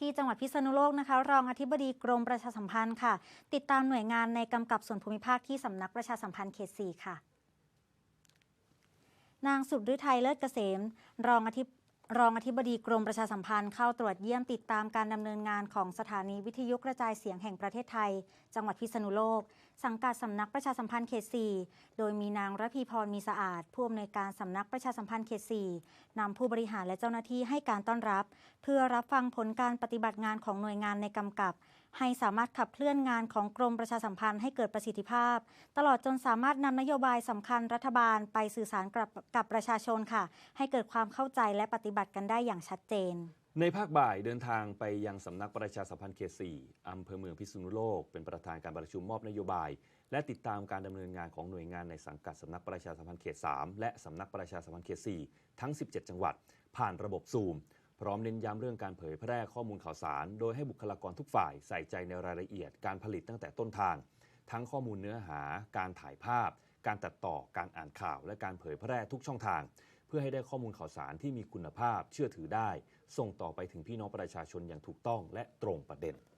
ที่จังหวัดพิษณุโลกนะคะ รองอธิบดีกรมประชาสัมพันธ์ค่ะ ติดตามหน่วยงานในกำกับส่วนภูมิภาคที่สำนักประชาสัมพันธ์เขต4ค่ะ นางสุดฤทัยเลิศเกษม รองอธิบ รองอธิบดีกรมประชาสัมพันธ์เข้าตรวจเยี่ยมติดตามการดำเนินงานของสถานีวิทยุกระจายเสียงแห่งประเทศไทย จังหวัดพิษณุโลก สังกัดสำนักประชาสัมพันธ์เขต 4 โดยมีนางระพีพรมีสะอาด ผู้อำนวยการสำนักประชาสัมพันธ์เขต 4นำผู้บริหารและเจ้าหน้าที่ให้การต้อนรับ เพื่อรับฟังผลการปฏิบัติงานของหน่วยงานในกำกับให้สามารถขับเคลื่อนงานของกรมประชาสัมพันธ์ให้เกิดประสิทธิภาพ ตลอดจนสามารถนำนโยบายสำคัญรัฐบาลไปสื่อสารกับกับประชาชนค่ะ ให้เกิดความเข้าใจและปฏิบัติกันได้อย่างชัดเจน ในภาคบ่ายเดินทางไปยังสำนักประชาสัมพันธ์เขต4อำเภอเมืองพิษณุโลก เป็นประธานการประชุมมอบนโยบาย และติดตามการดำเนินงานของหน่วยงานในสังกัดสำนักประชาสัมพันธ์เขต 3 และสำนักประชาสัมพันธ์เขต 4 ทั้ง 17 จังหวัด ผ่านระบบซูม พร้อมเน้นย้ำเรื่องการเผยแพร่ข้อมูลข่าวสาร โดยให้บุคลากรทุกฝ่ายใส่ใจในรายละเอียดการผลิตตั้งแต่ต้นทาง ทั้งข้อมูลเนื้อหา การถ่ายภาพ การตัดต่อการอ่านข่าว และการเผยแพร่ทุกช่องทาง เพื่อให้ได้ข้อมูลข่าวสารที่มีคุณภาพ เชื่อถือได้ ส่งต่อไปถึงพี่น้องประชาชนอย่างถูกต้องและตรงประเด็น